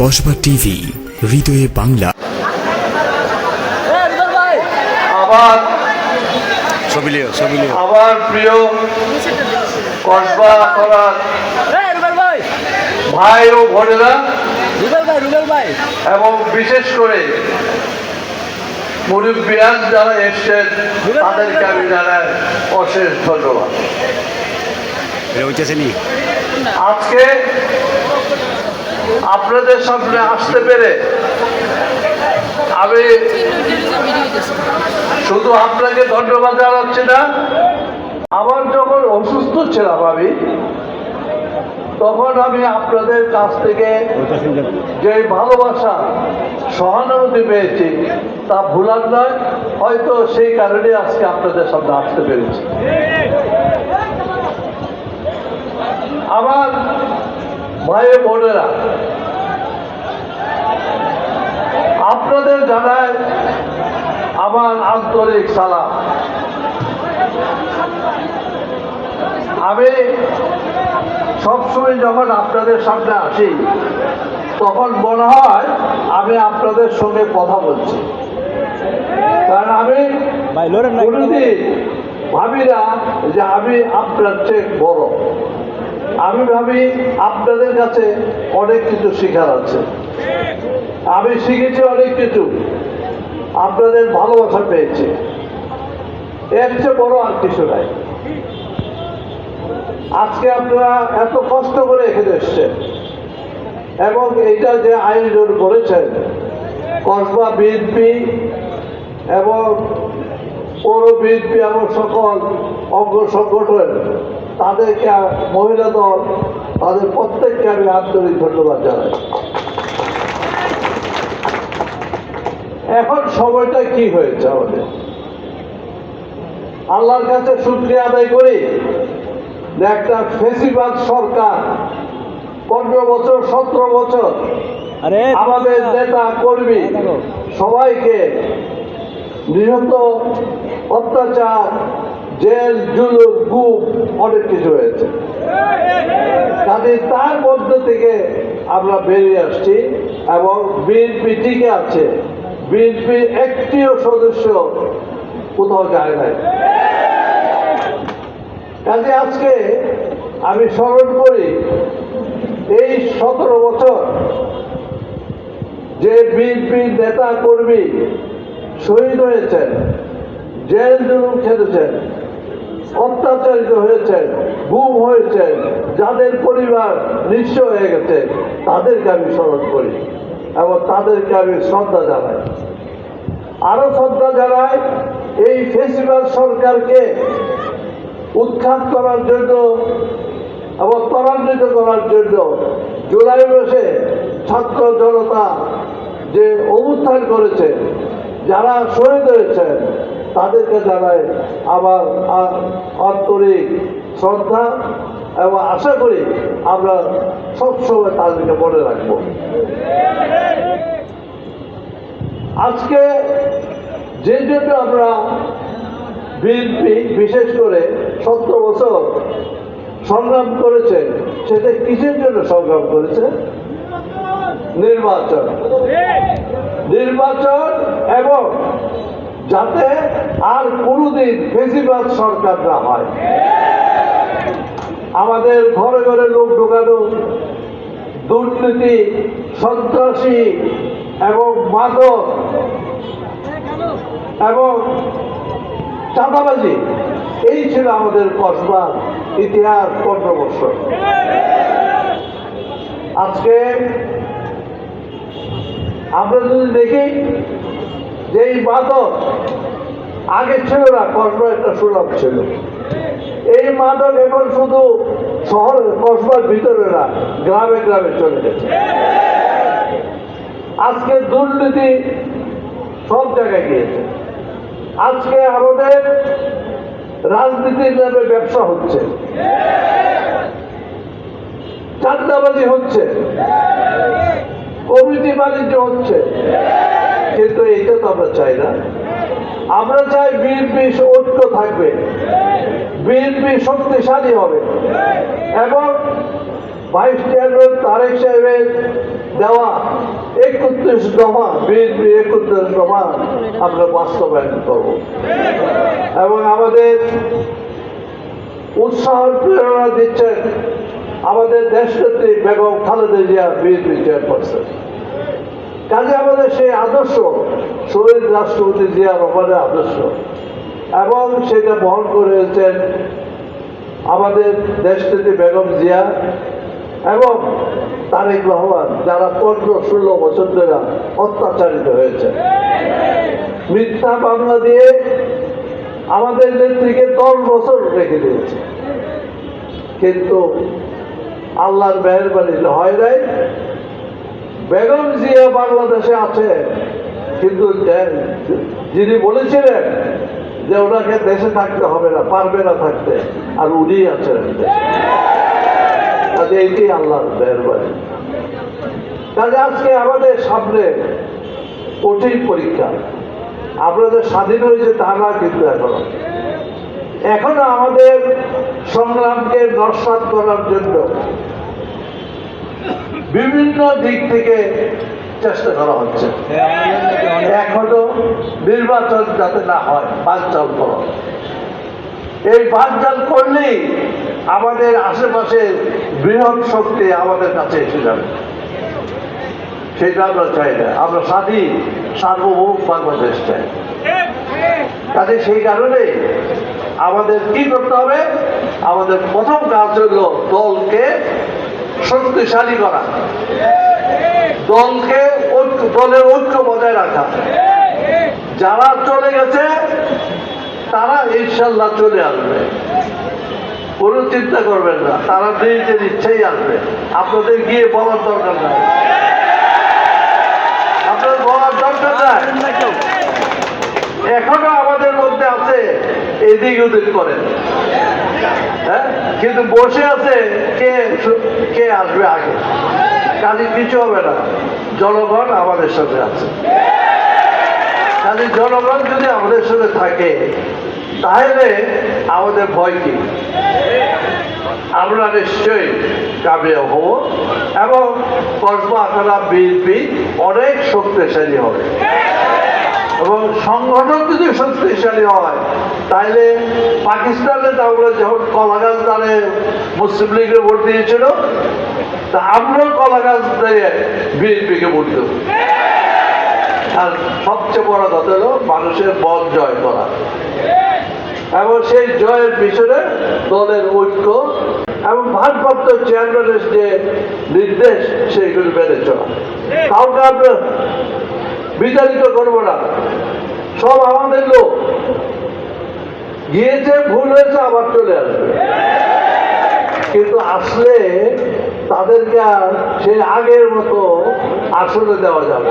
Kasba TV হৃদয়ে বাংলা। লিও আমার প্রিয় কসবা করার ভাই! ও বোনেরা এবং বিশেষ করে মুরব্বিয়ান যারা এসছেন তাদেরকে আমি জানাই অশেষ ধন্যবাদ। আজকে আপনাদের সামনে আসতে পেরে আমি শুধু আপনাকে ধন্যবাদ জানাচ্ছি না, আমার যখন অসুস্থ ছিলাম আমি, তখন আমি আপনাদের কাছ থেকে যে ভালোবাসা, সহানুভূতি পেয়েছি, তা ভুলার নয়, হয়তো সেই কারণে আজকে আপনাদের সামনে আসতে পেরেছি। আমার ভাই বোনেরা আপনাদের জানায় আমার আন্তরিক সালাম। আমি সবসময় যখন আপনাদের সামনে আসি তখন মনে হয় আমি আপনাদের সঙ্গে কথা বলছি। কারণ আমি কোনোদিন ভাবি না যে আমি আপনার চেয়ে বড়। আমি ভাবি আপনাদের কাছে অনেক কিছু শেখার আছে। আমি শিখেছি অনেক কিছু। আপনাদের ভালোবাসা পেয়েছি। এর চেয়ে বড় আর কিছু নাই। আজকে আপনারা এত কষ্ট করে এখানে এসছেন। এবং এটা যে আয়োজন করেছেন, কসবা বিএনপি এবং পৌর বিএনপি এবং সকল অঙ্গ সংগঠন তাদেরকে মহিলা দল তাদের প্রত্যেককে আমি আন্তরিক ধন্যবাদ জানাই। এখন সময়টা কি হয়েছে আমাদের? আল্লাহর কাছে শুক্রিয়া আদায় করি যে একটা ফেসিবাদ সরকার পনেরো বছর সতেরো বছর আমাদের নেতা কর্মী সবাইকে নিহত অত্যাচার জেল জুলুম গুম অনেক কিছু হয়েছে কাজে তার মধ্য থেকে আমরা বেরিয়ে আসছি এবং বিএনপি টিকে আছে। বিএনপির একটিও সদস্য কোথাও যায় নাই। কাজে আজকে আমি স্মরণ করি, এই সতেরো বছর যে বিএনপি নেতা কর্মী শহীদ হয়েছেন, জেল জুলুম খেলেছেন অত্যাচারিত হয়েছেন গুম হয়েছেন যাদের পরিবার নিঃস্ব হয়ে গেছে, তাদেরকে আমি স্মরণ করি এবং তাদেরকে আমি শ্রদ্ধা জানাই। আরও শ্রদ্ধা জানাই, এই ফেস্টিভ্যাল সরকারকে উৎখাত করার জন্য এবং ত্বরান্বিত করার জন্য জুলাই মাসে ছাত্র জনতা যে অবস্থান করেছে, যারা শহীদ হয়েছেন তাদেরকে জানাই আবার আন্তরিক শ্রদ্ধা এবং আশা করি আমরা সবসময় তাদেরকে মনে রাখব। আজকে যে জন্য আমরা বিএনপি বিশেষ করে সতেরো বছর সংগ্রাম করেছে, সেটা কিসের জন্য সংগ্রাম করেছে? নির্বাচন। নির্বাচন এবং যাতে আর কোনোদিন বেশিরভাগ সরকার না হয়। আমাদের ঘরে ঘরে লোক ঢোকানো, দুর্নীতি, সন্ত্রাসী এবং মাদক এবং চাঁদাবাজি, এই ছিল আমাদের কসবার ইতিহাস পনেরো বছর। আজকে আমরা যদি দেখি যে এই মাদক আগে ছিল না, কসবা একটা সুলভ ছিল। এই মাদক এখন শুধু শহর কসবার ভিতরে না, গ্রামে গ্রামে চলে গেছে। আজকে দুর্নীতি সব জায়গায় গিয়েছে। আজকে আমাদের রাজনীতির নামে ব্যবসা হচ্ছে। চাঁদাবাজি হচ্ছে। কমিটি বাণিজ্য হচ্ছে। কিন্তু এইটা তো আমরা চাই না। আমরা চাই বিএনপি ঐক্য থাকবে। বিএনপি শক্তিশালী হবে। এবং ভাইস চেয়ারম্যান তারেক সাহেবের দেওয়া একত্রিশ দফা বিএনপি একত্রিশ দফা আমরা বাস্তবায়ন করব। এবং আমাদের উৎসাহ প্রেরণা দিচ্ছেন আমাদের দেশনেত্রী বেগম খালেদা জিয়া বিএনপি চেয়ারপারসন কাজে আমাদের সেই আদর্শ শহীদ রাষ্ট্রপতি জিয়া রহমানের আদর্শ। এবং সেটা বহন করেছেন আমাদের দেশনেত্রী বেগম জিয়া এবং তারেক রহমান, যারা পনেরো ষোলো বছর ধরে অত্যাচারিত হয়েছে। মিথ্যা মামলা দিয়ে আমাদের নেত্রীকে দশ বছর রেখে দিয়েছে। কিন্তু আল্লাহর মেহরবানি হয় নাই। বেগম জিয়া বাংলাদেশে আছে, কিন্তু যিনি বলেছিলেন যে ওনাকে দেশে থাকতে হবে না, পারবে না থাকতে, আর উনি আছেন কাজে এটি আল্লাহর মেহরবানি। কাজে আজকে আমাদের সামনে কঠিন পরীক্ষা। আপনাদের স্বাধীন হয়েছে তা না, কিন্তু এখনও। এখনও আমাদের সংগ্রামকে নস্বাত করার জন্য বিভিন্ন দিক থেকে চেষ্টা করা হচ্ছে। এখনও নির্বাচন যাতে না হয়, বানচাল করা। এই বানচাল করলেই আমাদের আশেপাশে বৃহৎ শক্তি আমাদের কাছে এসে যাবে। সেটা আমরা চাই না। আমরা স্বাধীন, সার্বভৌম বাংলাদেশ চাই। কাজে সেই কারণে আমাদের কি করতে হবে? আমাদের প্রথম কাজ হলো দলকে শক্তিশালী করা। দলকে দলের ঐক্য বজায় রাখা। যারা চলে গেছে, তারা ইনশাল্লাহ চলে আসবে। কোনো চিন্তা করবেন না, তারা নিজেদের ইচ্ছেই আসবে। আপনাদের গিয়ে বলার দরকার নাই। আপনাদের বলার দরকার নাই। এখনও আমাদের মধ্যে আছে এদিক ওদিক করে। হ্যাঁ? কিন্তু বসে আছে কে কে আসবে আগে? কাজে কিছু হবে না। জনগণ আমাদের সাথে আছে। কাজে জনগণ যদি আমাদের সাথে থাকে, তাহলে আমাদের ভয় কি? আমরা নিশ্চয়ই কামিয়াব হব এবং কসবা আকারা বিএনপি অনেক শক্তিশালী হবে। এবং সংগঠন যদি শক্তিশালী হয় তাহলে পাকিস্তানে আমরা যখন কলাগাছ দ্বারে মুসলিম লীগের ভোট দিয়েছিল, তা আমরাও কলাগাছ দিয়ে বিএনপিকে ভোট দেব। আর সবচেয়ে বড় কথা হলো মানুষের মন জয় করা। এবং সেই জয়ের পিছনে দলের ঐক্য এবং ভারপ্রাপ্ত চেয়ারম্যানের যে নির্দেশ, সেইগুলি মেনে চলা। কাউকে আমরা বিতাড়িত করব না। সব আমাদের লোক। গিয়েছে, ভুল হয়েছে, আবার চলে আসবে। কিন্তু আসলে তাদেরকে আর সেই আগের মতো আসলে দেওয়া যাবে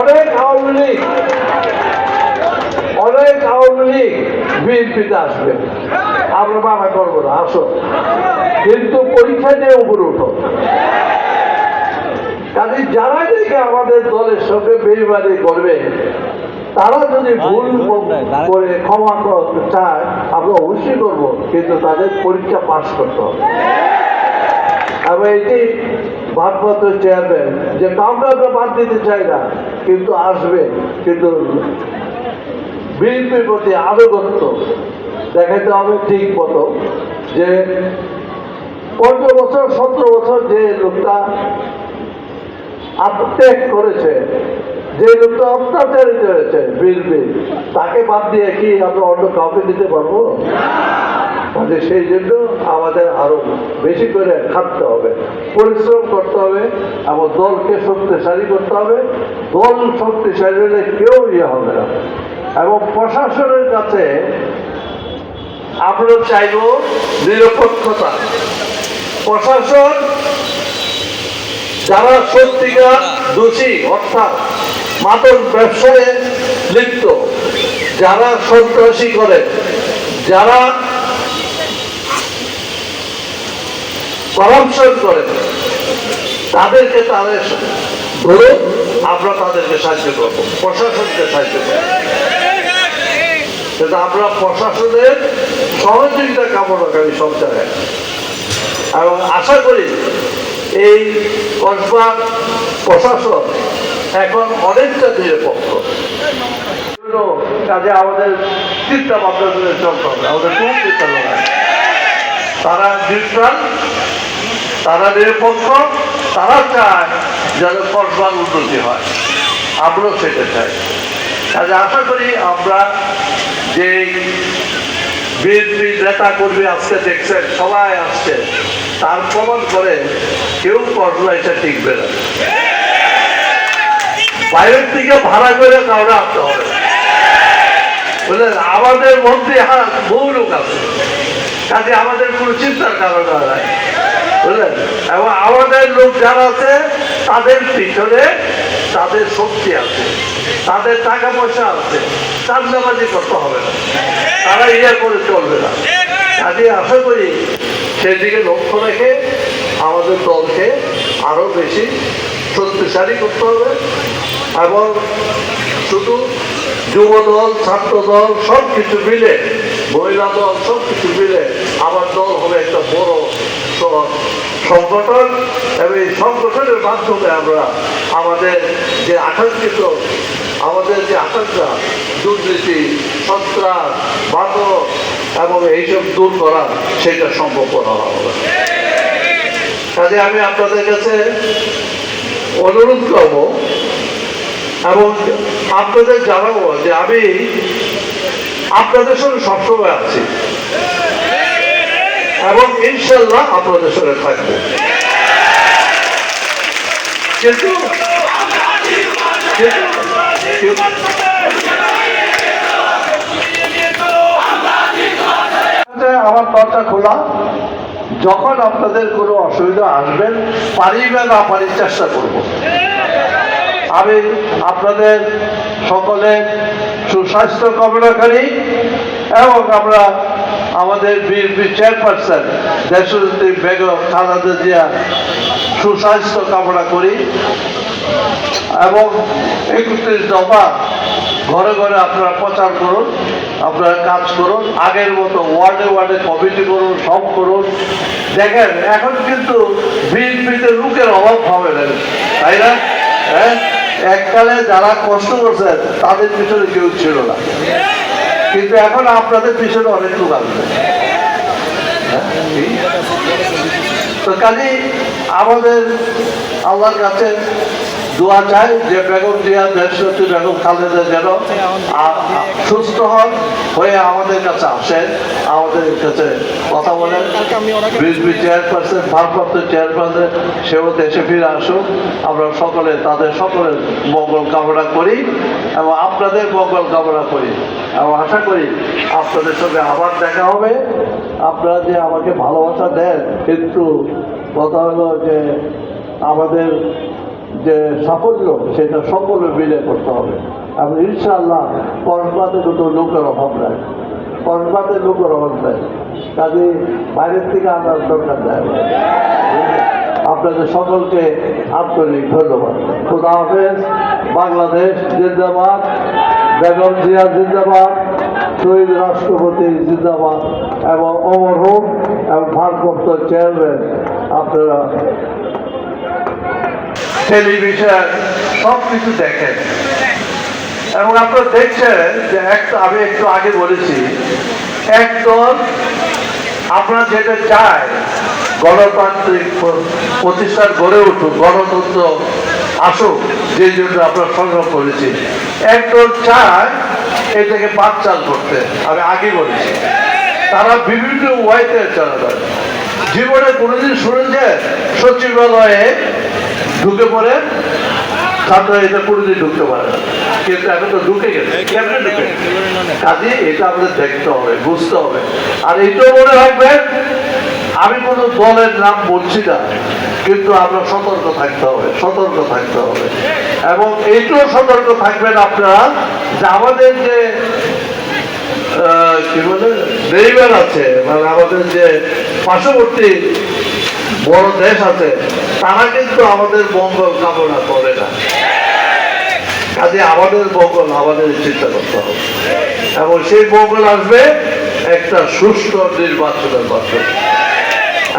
অনেক আওয়ামী লীগ, অনেক আওয়ামী লীগ বিএনপিতে আসবে। আমরা মানা করব না, আসো। কিন্তু পরীক্ষা দিয়ে উপরে উঠো। কাজে যারা দেখে আমাদের দলের সঙ্গে বেইমানি করবে তারা যদি ভুল করে ক্ষমা করতে চায় আমরা অবশ্যই করব কিন্তু তাদের পরীক্ষা পাশ করতে হবে। আমি এটি ভারপ্রাপ্ত চেয়ারম্যান যে কাউকে আমরা বাদ দিতে চাই না কিন্তু আসবে কিন্তু বিএনপির প্রতি আনুগত্য দেখাতে হবে ঠিক মতো যে পনেরো বছর সতেরো বছর যে লোকটা আত্মত্যাগ করেছে যে লোকটা অত্যাচারিত হয়েছে বিএনপি তাকে বাদ দিয়ে কি আমরা অন্য কাউকে দিতে পারব? কাজে সেই জন্য আমাদের আরও বেশি করে খাটতে হবে, পরিশ্রম করতে হবে, এবং দলকে শক্তিশালী করতে হবে। দল শক্তিশালী হলে কেউ ইয়ে হবে না। এবং প্রশাসনের কাছে আমরা চাইব নিরপেক্ষতা। প্রশাসন যারা সত্যিকার দোষী, অর্থাৎ মাদক ব্যবসায় লিপ্ত। যারা সন্ত্রাসী করে, যারা করাপশন করে, তাদেরকে তাদের ধরে আমরা তাদেরকে সাহায্য করব, প্রশাসনকে সাহায্য করব। কিন্তু আমরা প্রশাসনের সহযোগিতা কামনা করি সব জায়গায় এবং আশা করি এই কসবা প্রশাসন এখন অনেকটা নিরপেক্ষ। এগুলো কাজে আমাদের চিন্তা ভাবনা করে চলতে হবে। আমাদের কোন চিন্তা নয় তারা নিউট্রাল তারা নিরপেক্ষ, তারা চায় যেন কসবার উন্নতি হয়। আমরাও সেটা চাই। কাজে আশা করি আমরা যে বিএনপি নেতা কর্মী আজকে দেখছেন, সবাই আসছে, তার প্রমাণ করে কেউ কসবা এটা টিকবে না। বাইরের থেকে ভাড়া করে কাউরে আসতে হবে। বুঝলেন? আমাদের মধ্যে হ্যাঁ বহু লোক আছে। কাজে আমাদের কোনো চিন্তার কারণ হয় বুঝলেন? এবং আমাদের লোক যারা আছে, তাদের পিছনে তাদের শক্তি আছে। তাদের টাকা পয়সা আছে। চান্দাবাজি করতে হবে না। তারা ইয়ে করে চলবে না। কাজে আশা করি সেদিকে লক্ষ্য রেখে আমাদের দলকে আরও বেশি শক্তিশালী করতে হবে এবং শুধু যুব দল ছাত্র দল সব কিছু মিলে, মহিলা দল সব কিছু মিলে আমার দল হবে একটা বড় সংগঠন। এবং এই সংগঠনের মাধ্যমে আমরা আমাদের যে আকাঙ্ক্ষিত, আমাদের যে আকাঙ্ক্ষা, দুর্নীতি, সন্ত্রাস মাদক এবং এইসব দূর করা, সেটা সম্ভব করা হবে। কাজে আমি আপনাদের কাছে অনুরোধ করব এবং আপনাদের জানাব যে আমি আপনাদের সঙ্গে সবসময় আছি। এবং ইনশাল্লাহ আপনাদের সঙ্গে থাকব। কিন্তু আমার দরজা খোলা। যখন আপনাদের কোনো অসুবিধা আসবেন পারি বা না পারি চেষ্টা করব। আমি আপনাদের সকলের সুস্বাস্থ্য কামনা করি এবং আমরা আমাদের বিএনপি চেয়ারপারসন দেশরী বেগম খালেদা জিয়া সুস্বাস্থ্য কামনা করি এবং একত্রিশ দফা ঘরে ঘরে আপনারা প্রচার করুন। আপনারা কাজ করুন আগের মতো ওয়ার্ডে ওয়ার্ডে কমিটি করুন সব করুন। দেখেন এখন কিন্তু বিএনপিতে লোকের অভাব হবে না। তাই না? হ্যাঁ? এককালে যারা কষ্ট করছেন তাদের পিছনে কেউ ছিল না। কিন্তু এখন আপনাদের পিছনে অনেক লোক আসবে। হ্যাঁ, তো কাজে আমাদের আল্লাহর কাছে দোয়া চাই যে বেগম জিয়া দেশরতী বেগম খালেদা যেন সুস্থ হন, হয়ে আমাদের কাছে আসেন, আমাদের কাছে কথা বলেন। বিএনপি চেয়ারপারসন, ভারপ্রাপ্ত চেয়ারপারসন, সেও দেশে ফিরে আসুক। আমরা সকলে, তাদের সকলের মঙ্গল কামনা করি এবং আপনাদের মঙ্গল কামনা করি। এবং আশা করি আপনাদের সঙ্গে আবার দেখা হবে। আপনারা যে আমাকে ভালোবাসা দেন, কিন্তু কথা হলো যে আমাদের যে সাফল্য, সেটা সকলে মিলে করতে হবে। এবং ইনশাআল্লাহ কর্মপাতে দুটো লোকের অভাব নাই। কর্মপাতে লোকের অভাব নাই। কাজে বাইরের থেকে আনার দরকার দেয় আপনাদের সকলকে আন্তরিক ধন্যবাদ। খুদা হাফেজ। বাংলাদেশ জিন্দাবাদ। বেগম জিয়া জিন্দাবাদ। শহীদ রাষ্ট্রপতি জিন্দাবাদ। এবং অমর হোক এবং ভারপ্রাপ্ত চেয়ারম্যান, আপনারা টেলিভিশন সব কিছু দেখেন। এবং আপনারা দেখছেন যে একটা আমি একটু আগে বলেছি, একদল আমরা যেটা চাই গণতান্ত্রিক প্রতিষ্ঠান গড়ে উঠুক, গণতন্ত্র আসুক যে জন্য আমরা সংগ্রাম করেছি। একদল চায় এটাকে বাচ্চাল করতে, আমি আগে বলেছি। তারা বিভিন্ন ওয়াইতে চালা করে জীবনে কোনোদিন শুনেছে সচিবালয়ে ঢুকে পড়ে ছাত্র এটা কোনোদিন ঢুকতে পারে না। কিন্তু এখন তো ঢুকে গেছে। কেমনে ঢুকে? কাজে এটা আমাদের দেখতে হবে বুঝতে হবে। আর এটাও মনে রাখবেন আমি কোনো দলের নাম বলছি না কিন্তু আমরা সতর্ক থাকতে হবে সতর্ক থাকতে হবে। এবং এইটাও সতর্ক থাকবেন আপনারা যে আমাদের যে কি বলে নেইবার আছে মানে আমাদের যে পার্শ্ববর্তী বড় দেশ আছে তারা কিন্তু আমাদের মঙ্গল কামনা করে না। কাজে আমাদের মঙ্গল আমাদের চিন্তা করতে হবে। এবং সেই মঙ্গল আসবে একটা সুস্থ নির্বাচনের মাধ্যমে।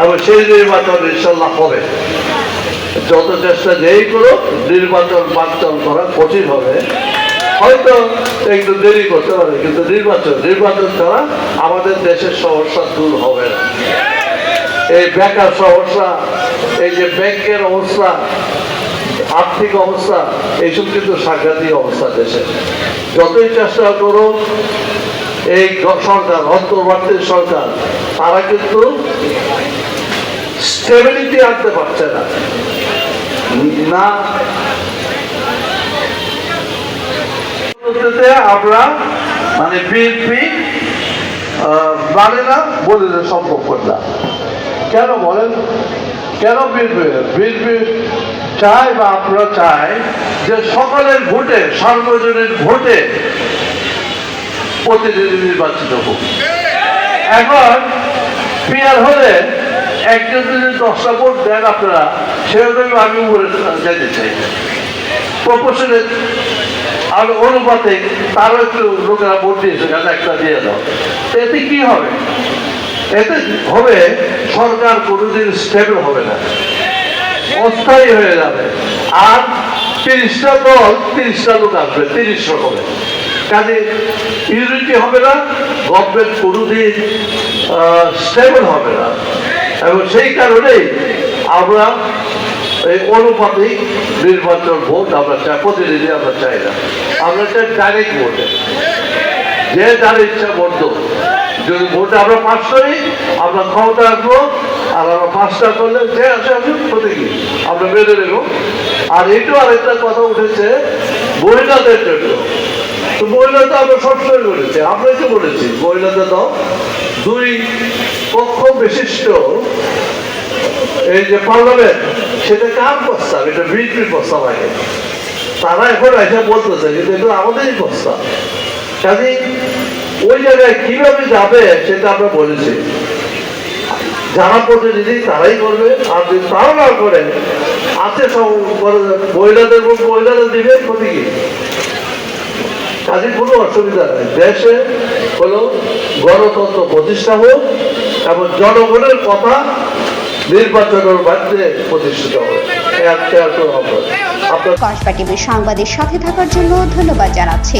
এবং সেই নির্বাচন ইনশাল্লাহ হবে। যত চেষ্টা যেই করো নির্বাচন বাঞ্চন করা কঠিন হবে। হয়তো একটু দেরি করতে পারে, কিন্তু নির্বাচন নির্বাচন ছাড়া আমাদের দেশের সমস্যা দূর হবে না। এই বেকার সমস্যা এই যে ব্যাংকের অবস্থা, আর্থিক অবস্থা, এইসব কিন্তু সাংঘাতিক অবস্থা দেশে। যতই চেষ্টা করো এই সরকার, অন্তর্বর্তী সরকার, তারা কিন্তু স্টেবিলিটি আনতে পারছে না। না আমরা মানে বিএনপি মানে না বলে সম্ভব করলাম কেন বলেন? কেন বিএনপি বিএনপি চাই বা আপনারা চাই যে সকলের ভোটে, সার্বজনীন ভোটে প্রতিনিধি নির্বাচিত হোক। এখন পিয়ার হলে একজন যদি দশটা ভোট দেন আপনারা সেরকম আমি যেতে চাই। প্রপোশনের আর অনুপাতে তারও একটু লোকেরা ভোট দিয়েছে একটা দিয়ে দাও। এতে কি হবে? এতে হবে, সরকার কোনোদিন স্টেবল হবে না। অস্থায়ী হয়ে যাবে। আর তিরিশটা দল, তিরিশটা লোক আসবে, তিরিশ রকমের। কাজে ইউনিটি হবে না গভর্নমেন্ট কোনোদিন স্টেবল হবে না। এবং সেই কারণেই আমরা এই অনুপাতিক নির্বাচন ভোট আমরা চাই প্রতিনিধি আমরা চাই না। আমরা চাই ডাইরেক্ট ভোটে যে যার ইচ্ছা দেবো যদি ভোটে আমরা পাস করি, আমরা ক্ষমতা আসব আর আমরা পাঁচটা করলে যে আসে ক্ষতি কি আমরা মেনে নেব। আর এটাও আরেকটা কথা উঠেছে, মহিলাদের জন্য। তো মহিলা তো আমরা সবসময় বলেছি আমরাই তো বলেছি? মহিলাদের তো দুই পক্ষ বিশিষ্ট, এই যে পার্লামেন্ট, সেটা কার প্রস্তাব? এটা বিএনপির প্রস্তাব আগে। তারা এখন এসে বলতেছে, কিন্তু এটা আমাদেরই প্রস্তাব। কাজে ওই জায়গায় কীভাবে যাবে সেটা আমরা বলেছি। যারা প্রতিনিধি তারাই করবে আর যদি তারা না করে, আছে সব মহিলাদের মহিলাদের দিবে, ক্ষতি কি? কাজে কোনো অসুবিধা নেই। দেশে হলো গণতন্ত্র প্রতিষ্ঠা হোক, এবং জনগণের কথা নির্বাচনের মাধ্যমে প্রতিষ্ঠিত হবে কসবা টিভির সংবাদের সাথে থাকার জন্য ধন্যবাদ জানাচ্ছি।